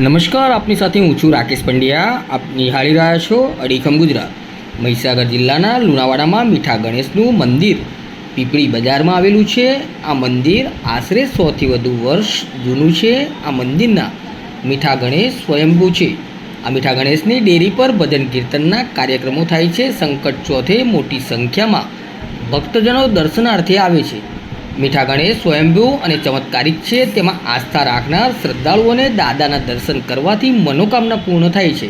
નમસ્કાર, આપની સાથે હું છું રાકેશ પંડ્યા. આપ નિહાળી રહ્યા છો અડીખમ ગુજરાત. મહીસાગર જિલ્લાના લુણાવાડામાં મીઠા ગણેશનું મંદિર પીપળી બજારમાં આવેલું છે. આ મંદિર આશરે સોથી વધુ વર્ષ જૂનું છે. આ મંદિરના મીઠા ગણેશ સ્વયંભૂ છે. આ મીઠા ગણેશની ડેરી પર ભજન કીર્તનના કાર્યક્રમો થાય છે. સંકટ ચોથે મોટી સંખ્યામાં ભક્તજનો દર્શનાર્થે આવે છે. મીઠા ગણેશ સ્વયંભૂ અને ચમત્કારિક છે. તેમાં આસ્થા રાખનાર શ્રદ્ધાળુઓને દાદાના દર્શન કરવાથી મનોકામના પૂર્ણ થાય છે.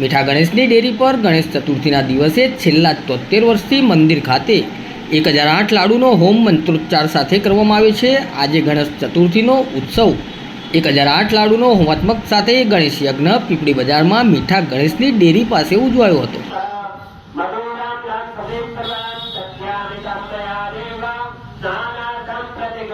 મીઠા ગણેશની ડેરી પર ગણેશ ચતુર્થીના દિવસે છેલ્લા તોતેર વર્ષથી મંદિર ખાતે એક હજાર આઠ લાડુનો હોમ મંત્રોચ્ચાર સાથે કરવામાં આવે છે. આજે ગણેશ ચતુર્થીનો ઉત્સવ એક હજાર આઠ લાડુનો હોમાત્મક સાથે ગણેશ યજ્ઞ પીપળી બજારમાં મીઠા ગણેશની ડેરી પાસે ઉજવાયો હતો.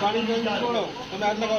પાણી બંધ કરો તમે આટલા